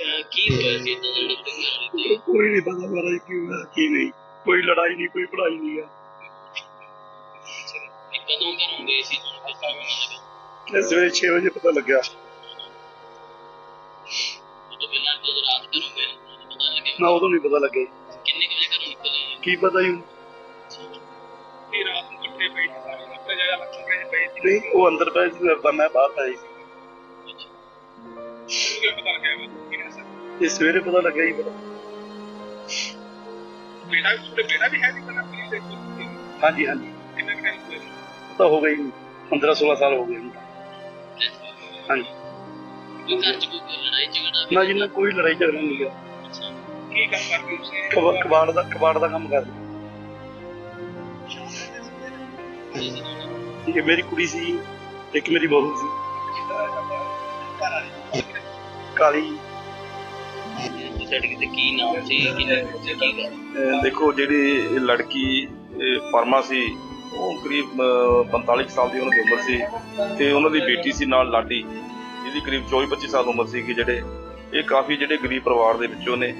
ਕਿਆ- ਕੀ ਹੋਇਆ ਸੀ ਤਾਂ ਜਿਹੜੇ ਤੇ ਤੇ ਕੋਈ ਨਹੀਂ ਪਤਾ ਮਹਾਰਾਜ ਕੀ ਹੋਇਆ ਕੀ ਨਹੀਂ ਕੋਈ ਲੜਾਈ ਨਹੀਂ ਕੋਈ ਪੜਾਈ ਨਹੀਂ ਆ ਇਹ ਕਦੋਂ ਘਰੋਂ ਗਏ ਸੀ ਤੁਹਾਨੂੰ ਪਤਾ ਵੀ ਨਹੀਂ ਲੱਗਾ ਇਹ ਸਵੇਰੇ 6 ਵਜੇ ਪਤਾ ਲੱਗਿਆ ਉਦੋਂ ਪਹਿਲਾਂ ਜਦੋਂ ਰਾਤ ਘਰੋਂ ਗਏ ਉਦੋਂ ਪਤਾ ਲੱਗਿਆ ਨਾ ਉਦੋਂ ਨਹੀਂ ਪਤਾ ਲੱਗਿਆ ਕਿੰਨੇ ਕੁ ਵਜੇ ਘਰੋਂ ਨਿਕਲੇ ਕੀ ਪਤਾ ਹੀ ਕਿ ਰਾਤ ਨੂੰ ਇਕੱਠੇ ਪਏ ਸੀ ਸਾਰੇ ਉੱਤੇ ਕਿਵੇਂ ਪਤਾ ਲੱਗਿਆ ਕਿਹਨੇ ਦੱਸਿਆ? ਇਹ ਸਵੇਰੇ ਪਤਾ ਲੱਗਿਆ ਹੀ ਪਤਾ। ਬੇਟਾ ਵੀ ਤੁਹਾਡੇ ਬੇਟਾ ਵੀ ਹੈ ਨਹੀਂ ਪਹਿਲਾਂ ਪੁਲਿਸ ਦੇ ਕੋਲ ਹਾਂਜੀ ਹਾਂਜੀ। ਕਿੰਨੇ ਕੁ ਟਾਈਮ ਹੋਇਆ ਉਹ ਤਾਂ ਹੋ ਗਈ 15 16 ਸਾਲ ਹੋ ਗਏ ਹੁਣ ਤਾਂ। ਹਾਂਜੀ। ਕੋਈ ਘਰ ਚ ਕੋਈ ਲੜਾਈ ਝਗੜਾ ਨਾ ਜਿੰਨਾ ਕੋਈ ਲੜਾਈ ਝਗੜਾ ਨਹੀਂ ਗਿਆ ਅੱਛਾ। ਕੀ ਕੰਮ ਕਰਦੇ ਹੋ ਤੁਸੀਂ? ਕਬਾ- ਕਬਾੜ ਦਾ ਕਬਾੜ ਦਾ ਕੰਮ ਕਰਦੇ। ਇਹ ਮੇਰੀ ਕੁੜੀ ਸੀ ਇੱਕ ਮੇਰੀ ਬਹੂ ਸੀ। ਕਾਲੀ। ਤੁਹਾਡੇ ਕਿਤੇ ਕੀ ਨਾਮ ਸੀ ਕਿੰਨੇ ਬੱਚੇ ਕੀ ਗੱਲ ਦੇਖੋ ਜਿਹੜੀ ਲੜਕੀ ਇਹ ਪਰਮਾ ਸੀ ਉਹ ਕਰੀਬ ਅਹ, 45 ਸਾਲ ਦੀ ਉਹਨਾਂ ਦੀ ਉਮਰ ਸੀ ਤੇ ਉਹਨਾਂ ਦੀ ਬੇਟੀ ਸੀ ਨਾਲ ਲਾਡੀ ਜਿਹਦੀ ਕਰੀਬ 24-25 ਸਾਲ ਉਮਰ ਸੀ ਕਿ ਜਿਹੜੇ ਇਹ ਕਾਫੀ ਜਿਹੜੇ ਗਰੀਬ ਪਰਿਵਾਰ ਦੇ ਵਿੱਚੋਂ ਨੇ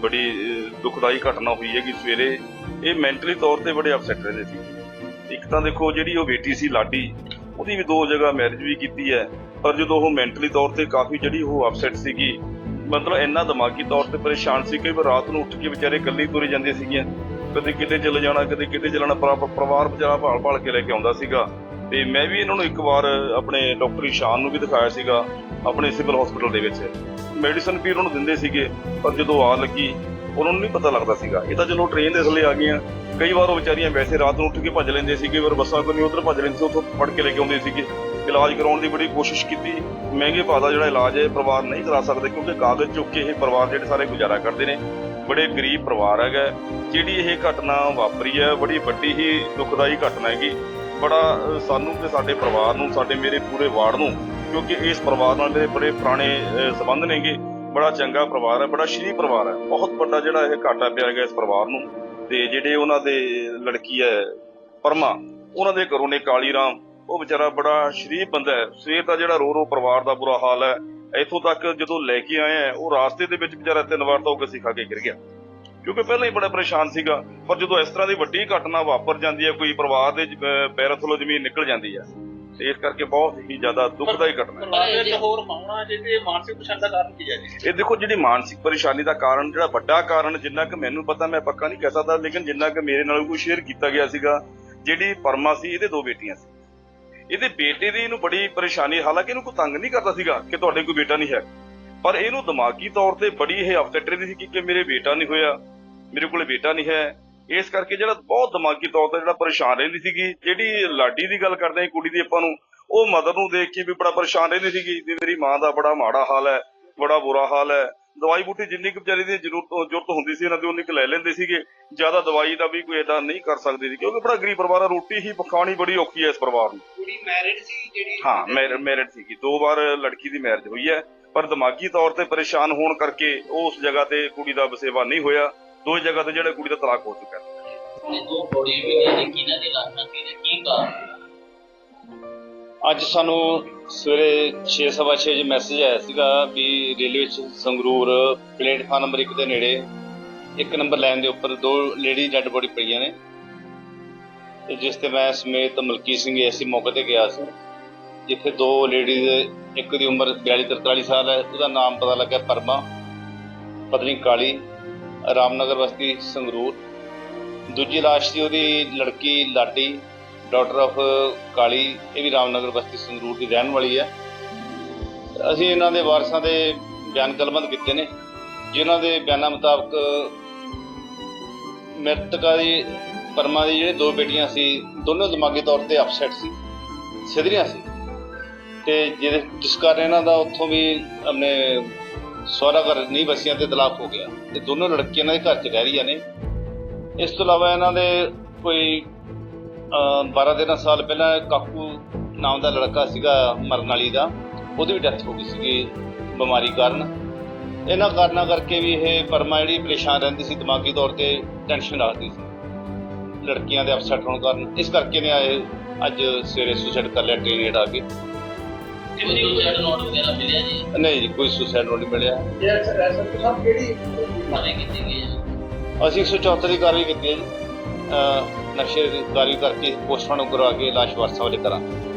ਬੜੀ ਅਹ, ਦੁਖਦਾਈ ਘਟਨਾ ਹੋਈ ਹੈ ਕਿ ਸਵੇਰੇ। ਇਹ ਮੈਂਟਲੀ ਤੌਰ ਤੇ ਬੜੇ ਅਪਸੈਟ ਰਹਿੰਦੇ ਸੀ। ਇੱਕ ਤਾਂ ਦੇਖੋ ਜਿਹੜੀ ਉਹ ਬੇਟੀ ਸੀ ਲਾਡੀ ਉਹਦੀ ਵੀ ਦੋ ਜਗ੍ਹਾ ਮੈਰਿਜ ਵੀ ਕੀਤੀ ਹੈ। ਪਰ ਜਦੋਂ ਉਹ ਮੈਂਟਲੀ ਤੌਰ ਤੇ ਕਾਫੀ ਜਿਹੜੀ ਉਹ ਅਪਸੈਟ ਸੀਗੀ, ਮਤਲਬ ਇੰਨਾ ਦਿਮਾਗੀ ਤੌਰ ਤੇ ਪਰੇਸ਼ਾਨ ਸੀ ਕਿ ਵੀ ਰਾਤ ਨੂੰ ਉੱਠ ਕੇ ਵਿਚਾਰੇ ਇਕੱਲੀ ਤੁਰੇ ਜਾਂਦੇ ਸੀਗੀਆਂ ਕਦੇ ਕਿਤੇ ਚਲੇ ਜਾਣਾ, ਕਦੇ ਕਿਤੇ ਚਲਣਾ ਪਰਿਵਾਰ ਵਿਚਾਰਾ ਭਾਲ ਭਾਲ ਕੇ ਲੈ ਕੇ ਆਉਂਦਾ ਸੀਗਾ। ਤੇ ਮੈਂ ਵੀ ਇਹਨਾਂ ਨੂੰ ਇੱਕ ਵਾਰ ਆਪਣੇ ਡਾਕਟਰ ਇਸ਼ਾਨ ਨੂੰ ਵੀ ਦਿਖਾਇਆ ਸੀਗਾ, ਆਪਣੇ ਸਿਵਲ ਹਸਪੀਟਲ ਦੇ ਵਿੱਚ। ਮੈਡੀਸਨ ਵੀ ਉਹਨਾਂ ਨੂੰ ਦਿੰਦੇ ਸੀਗੇ, ਪਰ ਜਦੋਂ ਆ ਲੱਗੀ, ਉਹਨਾਂ ਨੂੰ ਨਹੀਂ ਪਤਾ ਲੱਗਦਾ ਸੀਗਾ। ਇਹ ਤਾਂ ਚਲੋ ਟ੍ਰੇਨ ਦੇ ਥੱਲੇ ਆ ਗਈਆਂ। ਕਈ ਵਾਰ ਉਹ ਵਿਚਾਰੀਆਂ ਵੈਸੇ ਰਾਤ ਨੂੰ ਉੱਠ ਕੇ ਭੱਜ ਲੈਂਦੇ ਸੀਗੇ ਫਿਰ ਬੱਸਾਂ ਕੋਈ ਨਹੀਂ ਉਧਰ ਭੱਜ ਲੈਂਦੇ ਸੀ, ਉੱਥੋਂ ਫੜ ਕੇ ਲੈ ਕੇ ਆਉਂਦੇ ਸੀਗੇ। ਇਲਾਜ ਕਰਾਉਣ ਦੀ ਬੜੀ ਕੋਸ਼ਿਸ਼ ਕੀਤੀ। ਮਹਿੰਗੇ ਭਾਅ ਦਾ ਜਿਹੜਾ ਇਲਾਜ ਹੈ ਇਹ ਪਰਿਵਾਰ ਨਹੀਂ ਕਰਾ ਸਕਦੇ ਕਿਉਂਕਿ ਕਾਗਜ਼ ਚੁੱਕ ਕੇ ਇਹ ਪਰਿਵਾਰ ਜਿਹੜੇ ਸਾਰੇ ਗੁਜ਼ਾਰਾ ਕਰਦੇ ਨੇ। ਬੜੇ ਗਰੀਬ ਪਰਿਵਾਰ ਹੈਗਾ। ਜਿਹੜੀ ਇਹ ਘਟਨਾ ਵਾਪਰੀ ਹੈ ਬੜੀ ਵੱਡੀ ਹੀ ਦੁਖਦਾਈ ਘਟਨਾ ਹੈਗੀ। ਬੜਾ ਸਾਨੂੰ ਤੇ ਸਾਡੇ ਪਰਿਵਾਰ ਨੂੰ ਸਾਡੇ ਮੇਰੇ ਪੂਰੇ ਵਾਰਡ ਨੂੰ ਕਿਉਂਕਿ ਇਸ ਪਰਿਵਾਰ ਨਾਲ ਮੇਰੇ ਬੜੇ ਪੁਰਾਣੇ ਅਹ, ਸੰਬੰਧ ਨੇਗੇ। ਬੜਾ ਚੰਗਾ ਪਰਿਵਾਰ ਹੈ ਬੜਾ ਸ਼੍ਰੀ ਪਰਿਵਾਰ ਹੈ। ਬਹੁਤ ਵੱਡਾ ਜਿਹੜਾ ਇਹ ਘਾਟਾ ਪਿਆ ਹੈਗਾ ਇਸ ਪਰਿਵਾਰ ਨੂੰ। ਤੇ ਜਿਹੜੇ ਉਹਨਾਂ ਦੇ ਲੜਕੀ ਹੈ ਪਰਮਾ ਉਹਨਾਂ ਦੇ ਘਰੋਂ ਨੇ ਕਾਲੀ ਰਾਮ ਉਹ ਵਿਚਾਰਾ ਬੜਾ ਸ਼ਰੀਫ ਬੰਦਾ ਹੈ। ਸਵੇਰ ਦਾ ਜਿਹੜਾ ਰੋ ਰੋ ਪਰਿਵਾਰ ਦਾ ਬੁਰਾ ਹਾਲ ਹੈ ਇੱਥੋਂ ਤੱਕ ਜਦੋਂ ਲੈ ਕੇ ਆਏ ਆ ਉਹ ਰਾਸਤੇ ਦੇ ਵਿੱਚ ਵਿਚਾਰਾ ਤਿੰਨ ਵਾਰ ਤਾਂ ਉਹ ਕਿਸੇ ਖਾ ਕੇ ਗਿਰ ਗਿਆ। ਕਿਉਂਕਿ ਪਹਿਲਾਂ ਹੀ ਬੜਾ ਪਰੇਸ਼ਾਨ ਸੀਗਾ ਪਰ ਜਦੋਂ ਇਸ ਤਰ੍ਹਾਂ ਦੀ ਵੱਡੀ ਘਟਨਾ ਵਾਪਰ ਜਾਂਦੀ ਹੈ ਕੋਈ ਪਰਿਵਾਰ ਦੇ ਜ- ਅਹ ਪੈਰਾਂ ਥੱਲੋਂ ਜ਼ਮੀਨ ਨਿਕਲ ਜਾਂਦੀ ਹੈ ਤੇ ਇਸ ਕਰਕੇ ਬਹੁਤ ਹੀ ਜ਼ਿਆਦਾ ਦੁਖਦਾਈ ਘਟਨਾ ਹੈ। ਵਿੱਚ ਹੋਰ ਹੋਣਾ ਜੇ ਤੇ ਮਾਨਸਿਕ ਪਛਾਣ ਦਾ ਕਾਰਨ ਕੀ ਹੈ ਜੀ? ਇਹ ਦੇਖੋ ਜਿਹੜੀ ਮਾਨਸਿਕ ਪਰੇਸ਼ਾਨੀ ਦਾ ਕਾਰਨ ਜਿਹੜਾ ਵੱਡਾ ਕਾਰਨ ਜਿੰਨਾ ਕਿ ਮੈਨੂੰ ਪਤਾ ਮੈਂ ਪੱਕਾ ਨਹੀਂ ਕਹਿ ਸਕਦਾ ਲੇਕਿਨ ਜਿੰਨਾ ਕਿ ਮੇਰੇ ਨਾਲ ਕੋਈ ਸ਼ੇਅਰ ਕੀਤਾ ਗਿਆ ਸੀਗਾ ਜਿਹੜੀ ਪਰਮਾ ਸੀ ਇਹਦੇ ਦੋ ਬੇਟੀਆਂ ਸੀ। ਇਹਦੇ ਬੇਟੇ ਦੀ ਇਹਨੂੰ ਬੜੀ ਪਰੇਸ਼ਾਨੀ, ਹਾਲਾਂਕਿ ਇਹਨੂੰ ਕੋਈ ਤੰਗ ਨਹੀਂ ਕਰਦਾ ਸੀਗਾ ਕਿ ਤੁਹਾਡੇ ਕੋਈ ਬੇਟਾ ਨਹੀਂ ਹੈ। ਪਰ ਇਹਨੂੰ ਦਿਮਾਗੀ ਤੌਰ ਤੇ ਬੜੀ ਇਹ ਅਫਸੈਟ ਰਹਿੰਦੀ ਸੀ ਕਿ ਮੇਰੇ ਬੇਟਾ ਨਹੀਂ ਹੋਇਆ, ਮੇਰੇ ਕੋਲੇ ਬੇਟਾ ਨਹੀਂ ਹੈ। ਇਸ ਕਰਕੇ ਜਿਹੜਾ ਬਹੁਤ ਦਿਮਾਗੀ ਤੌਰ ਤੇ ਜਿਹੜਾ ਪਰੇਸ਼ਾਨ ਰਹਿੰਦੀ ਸੀਗੀ, ਜਿਹੜੀ ਲਾਡੀ ਦੀ ਗੱਲ ਕਰਦੇ ਆ ਕੁੜੀ ਦੀ ਆਪਾਂ ਨੂੰ, ਉਹ ਮਦਰ ਨੂੰ ਦੇਖ ਕੇ ਵੀ ਬੜਾ ਪਰੇਸ਼ਾਨ ਰਹਿੰਦੀ ਸੀਗੀ, ਵੀ ਮੇਰੀ ਮਾਂ ਦਾ ਬੜਾ ਮਾੜਾ ਹਾਲ ਹੈ, ਬੜਾ ਬੁਰਾ ਹਾਲ ਹੈ। ਦਵਾਈ ਬੂਟੀ ਜਿੰਨੀ ਕੁ ਵਿਚਾਰੀ ਦੀ ਜ਼ਰੂਰਤ ਜ਼ਰੂਰਤ ਹੁੰਦੀ ਸੀ ਇਹਨਾਂ ਦੀ ਉਨੀ ਕੁ ਲੈ ਲੈਂਦੇ ਸੀਗੇ। ਜ਼ਿਆਦਾ ਦਵਾਈ ਦਾ ਵੀ ਕੋਈ ਏਦਾਂ ਨਹੀਂ ਕਰ ਸਕਦੇ ਸੀ ਕਿਉਂਕਿ ਬੜਾ ਗਰੀਬ ਪਰਿਵਾਰ ਆ ਰੋਟੀ ਹੀ ਪਕਾਉਣੀ ਬੜੀ ਔਖੀ ਹੈ ਇਸ ਪਰਿਵਾਰ ਨੂੰ। ਕੁੜੀ ਮੈਰਿਡ ਸੀ ਜਿਹੜੀ ਹਾਂ ਮੈਰਿਡ ਸੀਗੀ। ਦੋ ਵਾਰ ਲੜਕੀ ਦੀ ਮੈਰਿਜ ਹੋਈ ਹੈ ਪਰ ਦਿਮਾਗੀ ਤੌਰ ਤੇ ਪਰੇਸ਼ਾਨ ਹੋਣ ਕਰਕੇ ਉਹ ਉਸ ਜਗ੍ਹਾ ਤੇ ਕੁੜੀ ਦਾ ਵਸੇਵਾ ਨਹੀਂ ਹੋਇਆ। ਦੋ ਜਗ੍ਹਾ ਤੇ ਜਿਹੜਾ ਕੁੜੀ ਦਾ ਤਲਾਕ ਹੋ ਚੁੱਕਾ ਹੈ। ਦੋ ਬੋਡੀਆਂ ਮਿਲੀਆਂ ਨੇ ਕਿਹਨਾਂ ਦੇ ਲਾਸ਼ਾਂ ਤੇ ਕੀ ਕਾਰਨ? ਅੱਜ ਸਾਨੂੰ ਸਵੇਰੇ 6:30 ਵਜੇ ਮੈਸੇਜ ਆਇਆ ਸੀਗਾ ਵੀ railway station Sangrur platform number 1 ਦੇ ਨੇੜੇ ਇੱਕ ਨੰਬਰ ਲਾਈਨ ਦੇ ਉੱਪਰ ਦੋ ਲੇਡੀ ਡੈੱਡ ਬੋਡੀ ਪਈਆਂ ਨੇ। ਤੇ ਜਿਸ ਤੇ ਮੈਂ ਸਮੇਤ ਮਲਕੀ ਸਿੰਘ ਐਸੀ ਮੌਕੇ ਤੇ ਗਿਆ ਸੀ, ਜਿੱਥੇ ਦੋ ਲੇਡੀਜ਼ ਇੱਕ ਦੀ ਉਮਰ 42 43 ਸਾਲ ਹੈ, ਉਹਦਾ ਨਾਮ ਪਤਾ ਲੱਗਾ ਪਰਮਾ, ਪਤਨੀ ਕਾਲੀ, ਰਾਮਨਗਰ ਬਸਤੀ ਸੰਗਰੂਰ। ਦੂਜੀ ਲਾਸ਼ ਸੀ ਉਹਦੀ ਲੜਕੀ ਲਾਡੀ ਡਾਟਰ ਆਫ ਕਾਲੀ, ਇਹ ਵੀ ਰਾਮਨਗਰ ਬਸਤੀ ਸੰਗਰੂਰ ਦੀ ਰਹਿਣ ਵਾਲੀ ਹੈ। ਅਸੀਂ ਇਹਨਾਂ ਦੇ ਵਾਰਸਾਂ ਦੇ ਬਿਆਨ ਕਲਮਤ ਕੀਤੇ ਨੇ। ਜਿਨ੍ਹਾਂ ਦੇ ਬਿਆਨਾਂ ਮੁਤਾਬਕ ਮ੍ਰਿਤਕਾ ਦੀ, ਪਰਮਾ ਦੀ ਜਿਹੜੇ ਦੋ ਬੇਟੀਆਂ ਸੀ, ਦੋਨੋਂ ਦਿਮਾਗੀ ਤੌਰ ਤੇ ਅਪਸੈਟ ਸੀ, ਸਿਧਰੀਆਂ ਸੀ। ਤੇ ਜਿਹਦੇ, ਜਿਸ ਕਾਰਨ ਇਹਨਾਂ ਦਾ ਉੱਥੋਂ ਵੀ ਆਪਣੇ ਸਹੁਰਾ ਘਰ ਨਹੀਂ ਬਸੀਆਂ ਤੇ ਤਲਾਕ ਹੋ ਗਿਆ। ਤੇ ਦੋਨੋਂ ਲੜਕੀਆਂ ਇਹਨਾਂ ਦੇ ਘਰ 'ਚ ਰਹਿ ਰਹੀਆਂ ਨੇ। ਇਸ ਤੋਂ ਇਲਾਵਾ ਇਹਨਾਂ ਦੇ ਕੋਈ 12 13 ਸਾਲ ਪਹਿਲਾਂ ਕਾਕੂ ਨਾਮ ਦਾ ਲੜਕਾ ਸੀਗਾ ਮਰਨ ਵਾਲੀ ਦਾ ਉਹਦੀ ਵੀ ਡੈਥ ਹੋ ਗਈ ਸੀਗੀ ਬਿਮਾਰੀ ਕਾਰਨ। ਇਹਨਾਂ ਕਾਰਨਾਂ ਕਰਕੇ ਵੀ ਇਹ ਪਰਮਾ ਜਿਹੜੀ ਪਰੇਸ਼ਾਨ ਰਹਿੰਦੀ ਸੀ ਦਿਮਾਗੀ ਤੌਰ ਤੇ ਟੈਨਸ਼ਨ ਰੱਖਦੀ ਸੀ। ਲੜਕੀਆਂ ਦੇ ਅਪਸੈਟ ਹੋਣ ਕਾਰਨ। ਇਸ ਕਰਕੇ ਨੇ ਆਏ ਅੱਜ ਸਵੇਰੇ ਸੁਸਾਈਡ ਕਰ ਲਿਆ ਟ੍ਰੇਨ ਆ ਕੇ। ਕੋਈ ਸੁਸਾਈਡ ਨੋਟ ਵਗੈਰਾ ਮਿਲਿਆ ਜੀ? ਨਹੀਂ ਜੀ ਕੋਈ ਸੁਸਾਈਡ ਨੋਟ ਨਹੀਂ ਮਿਲਿਆ। ਅਸੀਂ 174 ਦੀ ਕਾਰਵਾਈ ਕੀਤੀ ਹੈ ਜੀ। ਅਹ ਨਕਸ਼ੇ ਦੀ ਕਾਰਵਾਈ ਕਰਕੇ ਪੋਸਟਮਾਰਟਮ ਕਰਵਾ ਕੇ ਲਾਸ਼ ਵਾਰਸਾਂ ਵਾਲੇ ਕਰਾਂਗੇ।